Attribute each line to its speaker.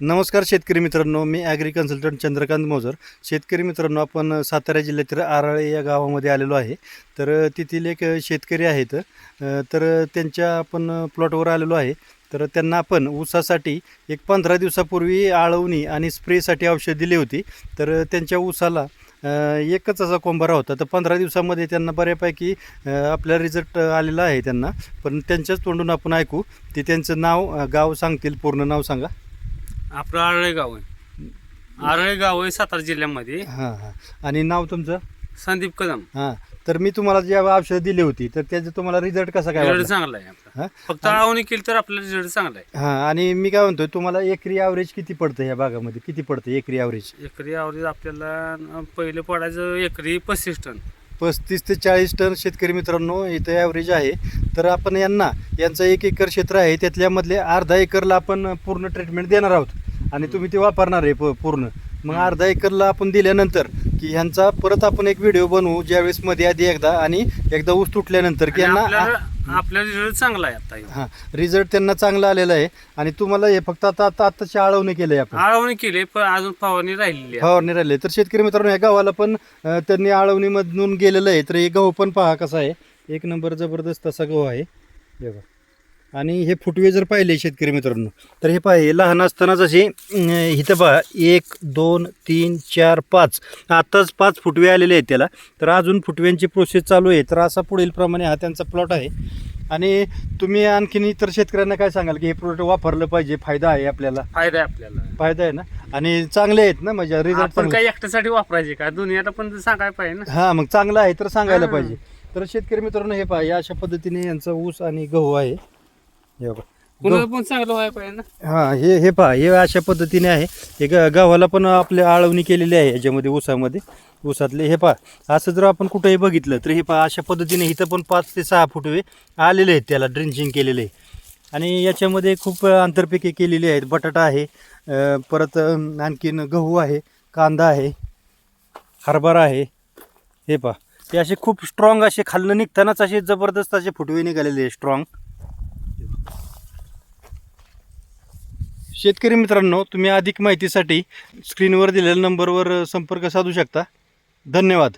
Speaker 1: नमस्कार शेतकरी मित्रांनो मी ॲग्री कन्सल्टंट चंद्रकांत मोजर. शेतकरी मित्रांनो आपण सातारा जिल्ह्यातील आराळे या गावामध्ये आलेलो आहे. तर तेथील एक शेतकरी आहेत. तर त्यांच्या आपण प्लॉटवर आलेलो आहे. तर त्यांना आपण ऊसासाठी एक पंधरा दिवसापूर्वी आळवणी आणि स्प्रेसाठी औषध दिली होती. तर त्यांच्या ऊसाला एकच असा कोंबारा होता. तर पंधरा दिवसामध्ये त्यांना बऱ्यापैकी आपला रिझल्ट आलेला आहे त्यांना. पण त्यांच्याच तोंडून आपण ऐकू. ते त्यांचं नाव गाव सांगतील. पूर्ण नाव सांगा.
Speaker 2: आपलं आरळे गाव आहे. आरळे गाव आहे सातारा जिल्ह्यामध्ये.
Speaker 1: हां हां. आणि नाव तुमचं?
Speaker 2: संदीप कदम.
Speaker 1: हां. तर मी तुम्हाला जे औषध दिली होती तर त्याचं तुम्हाला रिझल्ट कसा काय
Speaker 2: रिझल्ट
Speaker 1: वाटला?
Speaker 2: चांगला आहे आपला.
Speaker 1: हां?
Speaker 2: फक्त आवणी केली तर आपला रिझल्ट चांगला आहे.
Speaker 1: हां आणि मी काय म्हणतोय तुम्हाला एकरी ॲव्हरेज किती पडतं ह्या भागामध्ये? किती पडतं एकरी ॲव्हरेज
Speaker 2: एकरी आवरेज आपल्याला अं, पहिले पडायचं एकरी पस्तीस टन.
Speaker 1: पस्तीस ते चाळीस टन शेतकरी मित्रांनो इथं ॲव्हरेज आहे. तर आपण यांना यांचं एक एकर क्षेत्र आहे त्यातल्यामधले अर्धा एकरला आपण पूर्ण ट्रीटमेंट देणार आहोत. आणि तुम्ही ते वापरणार आहे प- पूर्ण. मग अर्धा एकरला आपण दिल्यानंतर की ह्यांचा परत आपण एक व्हिडिओ बनवू ज्यावेळेस मध्ये आधी एकदा आणि एकदा ऊस तुटल्यानंतर की यांना
Speaker 2: आपला रिझल्ट चांगला आहे आता
Speaker 1: हां रिझल्ट त्यांना चांगला आलेला आहे. आणि तुम्हाला हे फक्त आता आता आत्ताची आळवणी केलं आपण.
Speaker 2: आळवणी केली पण अजून फवारणी राहिलेली आहे.
Speaker 1: फवारणी राहिले तर शेतकरी मित्रांनो या गावाला पण अं, त्यांनी आळवणीमधून गेलेलं आहे. तर हे गहू पण पहा कसा आहे. एक नंबर जबरदस्त असा गहू आहे. हे बघा. आणि हे फुटवे जर पाहिले शेतकरी मित्रांनो तर हे पहा हे लहान असतानाच असे इथं पहा एक दोन तीन चार पाच. आत्ताच पाच फुटवे आलेले आहेत त्याला. तर अजून फुटव्यांची प्रोसेस चालू आहे. तर असा पुढील प्रमाणे हा त्यांचा प्लॉट आहे. आणि तुम्ही आणखीन इतर शेतकऱ्यांना काय सांगाल की हे प्रोडक्ट वापरलं पाहिजे फायदा आहे आपल्याला?
Speaker 2: फायदा आहे आपल्याला.
Speaker 1: फायदा आहे ना? आणि चांगले आहेत ना? म्हणजे रिझल्ट
Speaker 2: आपण काही एकट्यासाठी वापरायचे का? दुनियाला पण सांगायला पाहिजे ना.
Speaker 1: हा मग चांगलं आहे तर सांगायला. पाहिजे. तर शेतकरी मित्रांनो हे पहा या अशा पद्धतीने यांचा ऊस आणि गहू आहे. हे बघा.
Speaker 2: कुणाला पण चांगलं व्हायला पाहिजे ना?
Speaker 1: हा हे हे पहा हे अशा पद्धतीने आहे. हे ग- गव्हाला पण आपल्या आळवणी केलेली आहे याच्यामध्ये ऊसामध्ये. ऊसातले हे पहा असं जर आपण कुठेही बघितलं तर हे पहा अशा पद्धतीने इथं पण पाच ते सहा फुटवे आलेले आहेत त्याला ड्रिंचिंग केलेले. आहे आणि याच्यामध्ये खूप आंतरपिके केलेली आहेत. बटाटा आहे अं, परत अं, आणखीन गहू आहे कांदा आहे हरभरा आहे. हे पहा ते असे खूप स्ट्रॉंग असे खालनं निघतानाच असे जबरदस्त असे फुटवे निघालेले आहे स्ट्रॉंग शेतकरी मित्रांनो तुम्ही अधिक माहितीसाठी स्क्रीनवर दिलेल्या नंबरवर संपर्क साधू शकता. धन्यवाद.